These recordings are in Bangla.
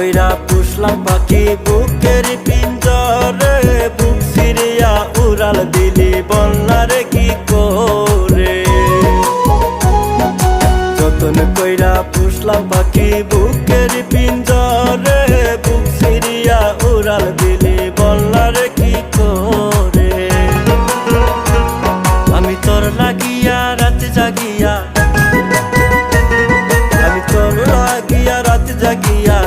পুষলাম পাখি, বুকের পিঞ্জরে বুক সিরিয়া উড়াল দিলি বন্যারে কি করে? যতন কইরা পুষলাম পাখি, বুকের পিঞ্জরে বুক সিরিয়া উড়াল দিলি বন্যারে কি করে? আমি তোর লাগিয়া রাত জাগিয়া, আমি তোর লাগিয়া রাত জাগিয়া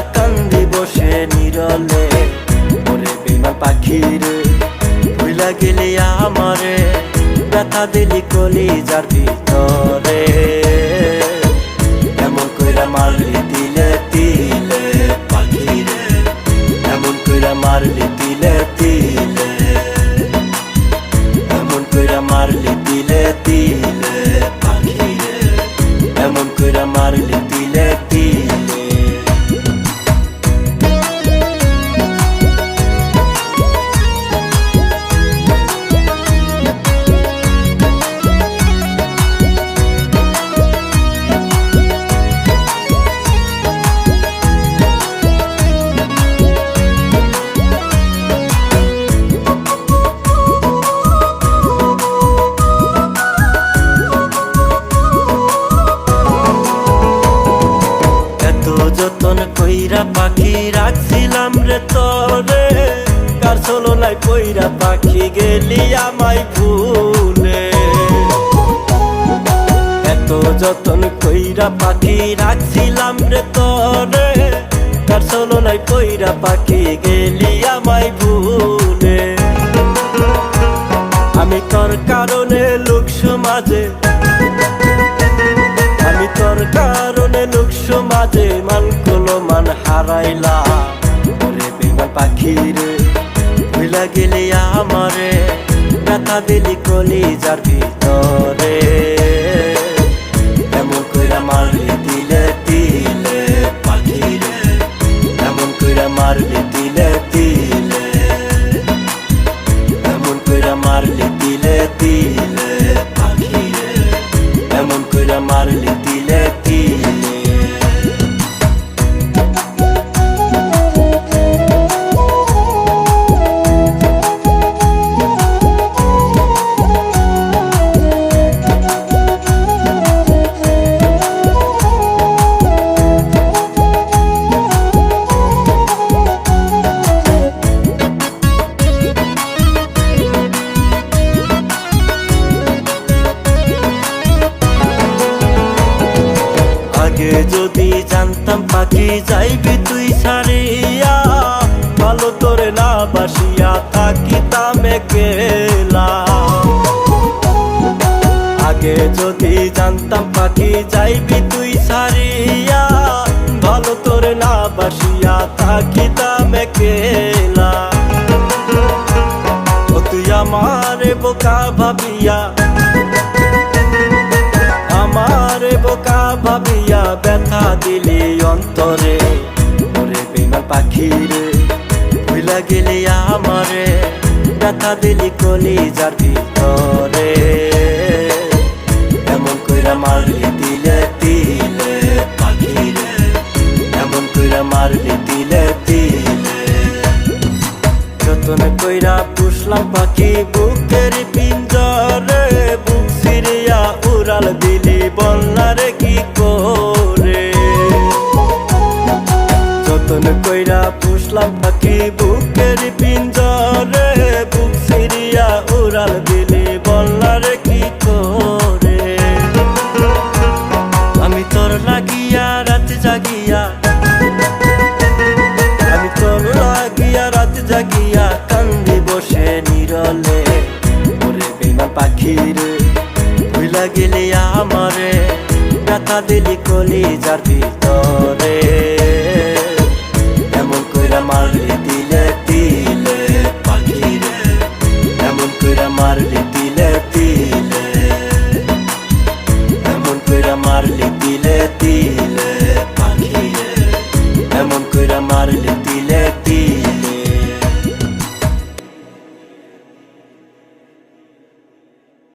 গেলে আমারে। ব্যথা দিলি কলি যার ভিতরে। এমন কইরা মারলি দিলে দিলে পাখিরে। এমন কইরা মারলি যতন কইরা পাখি রাখছিলাম রে তরে। কার চলো নাই কইরা পাখি গেলি আমায় ভুলে। এত যতন কইরা পাখি রাখছিলাম রে তরে। কার চলো নাই কইরা পাখি গেলি আমায় ভুলে। আমি তোর কারণে লোক সমাজে আমি তোর কারণে লোক সমাজে মান মান হারাইলা। রে বেঙ্গল পাখি রে ভুলা গেলে আমারে। ব্যথা দিলি কলি যার ভিতরে। এমন কইরা মারলি দিলে দিলে পাখি রে এমন কইরা মারলি দিলে আগে যদি জানতাম পাখি যাইবি তুই সারিয়া ভালো তোরে না বাসিয়া থাকিতাম একেলা। আগে যদি জানতাম পাখি যাইবি তুই সারিয়া ভালো তোরে না বাসিয়া থাকিতাম একেলা। ও তুই আমারে বোকা ভাবিয়া, আমারে বোকা ভাবিয়া ব্যথা দিলি অন্তরে, ওরে বেমার পাখি রে। ভুলা গেলি আমারে, ব্যথা দিলি কলি যার ভিতরে। এমন কইরা মারলি দিলে দিলে পাখি রে। এমন কইরা মারলি দিলে দিলে। যতন কইরা পুষলাম পাখি, বুকের পিঞ্জরে বুক সিরিয়া উড়াল দিলি বন্যারে কি পুষলাম পাখি বুকের পিঞ্জরে, বুক সিরিয়া উড়াল দিলি বন্যারে কি করে? আমি তোর লাগিয়া রাত জাগিয়া, আমি তোর লাগিয়া রাত জাগিয়া কান্দি বসে নিরলে। ওরে বেমান পাখি রে ভুলা গেলে আমারে, ব্যথা দিলি কলি যার ভিতরে।